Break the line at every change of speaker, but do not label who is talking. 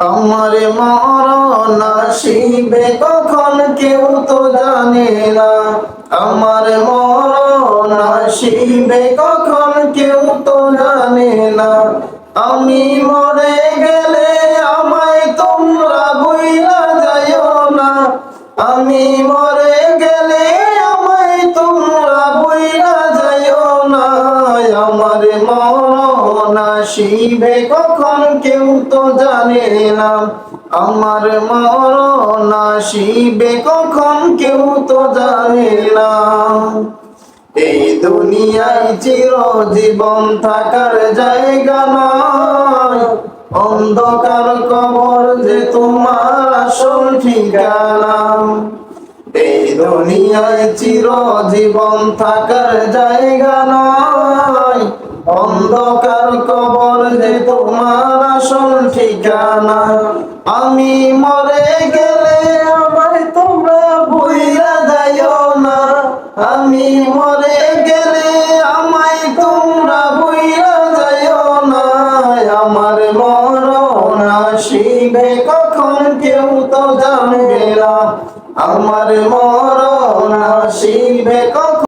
আমার মরণ আসিবে কখন কেউ তো জানে না। আমার মরণ আসিবে কখন কেউ তো জানে না। আমি মরে গেলে আমার মরণ আসিবে কখন কেউ তো জানে না। আমার মরণ আসিবে কখন কেউ তো জানে না। এই দুনিয়ায় চিরজীবন থাকার জায়গা নয় অন্ধকার কবর যে তোমার আসল ঠিকানা। এই দুনিয়ায় চিরজীবন থাকার জায়গা নয় অন্ধকার কবর যে তোমার আসল ঠিকানা। আমি মরে গেলে আমায় তোমরা ভুইরা যাইও না। আমি মরে গেলে আমায় তোমরা ভুইরা যাইও না। আমার মরণ আসিবে কখন কেউ তো জানবে না। আমার মরণ আসিবে কখন